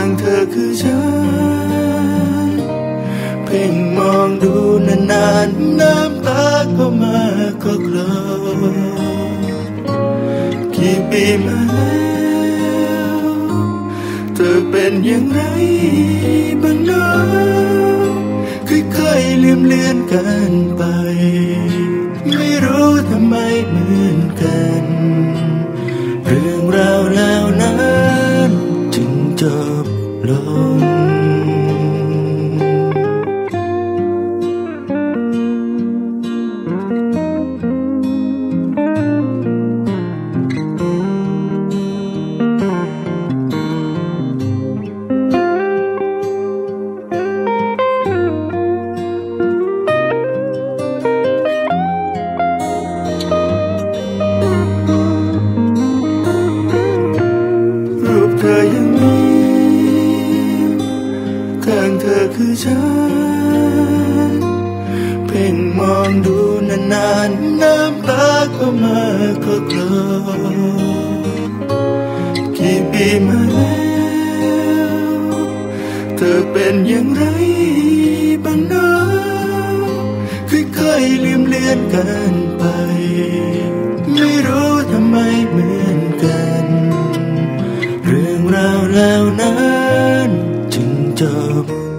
างเธอคือฉัน เพ่งมองดูนานๆ น้ำตาก็มาก็คลอกี่ปีมาแล้วเธอเป็นอย่างไรบ้างนะค่อยๆลืมเลือนกันไป ไม่รู้ทำไมเหมือนกัน เรื่องราวแล้วนั้นจึงจบ ล คือฉัน เพ่งมองดูนานๆ น้ำตาก็มาก็กลอกี่ปีมาแล้ว เธอเป็นอย่างไรบ้างนะค่อยๆลืมเลือนกันไป ไม่รู้ทำไมเมือ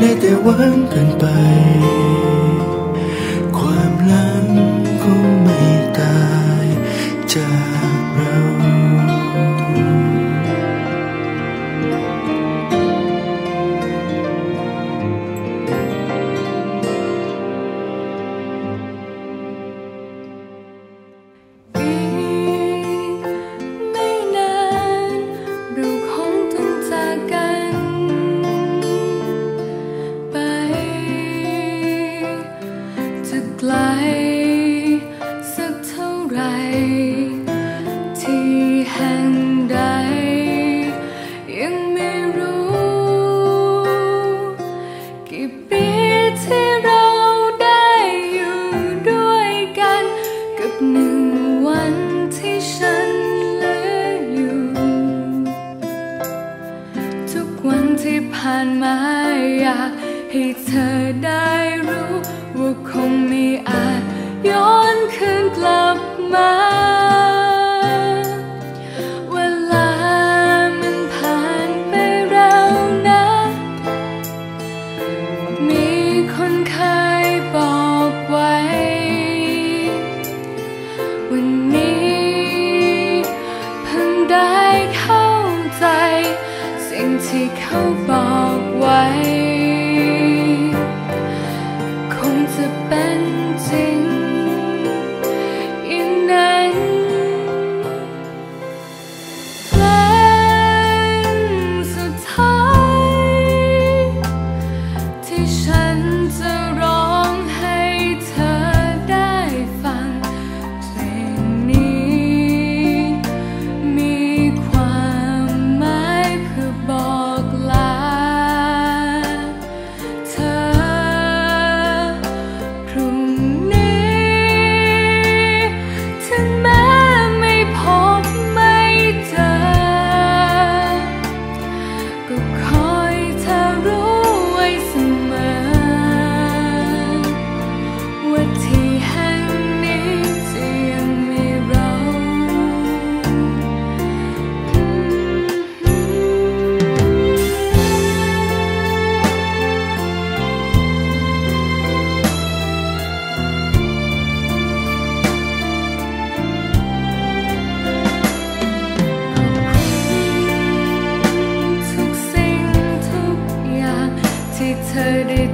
ได้แต่หวังกันไป หนึ่งวันที่ฉันเหลืออยู่ ทุกวันที่ผ่านมาอยากให้เธอได้รู้ ว่าคงไม่อาจย้อนคืนกลับมา นี้เ it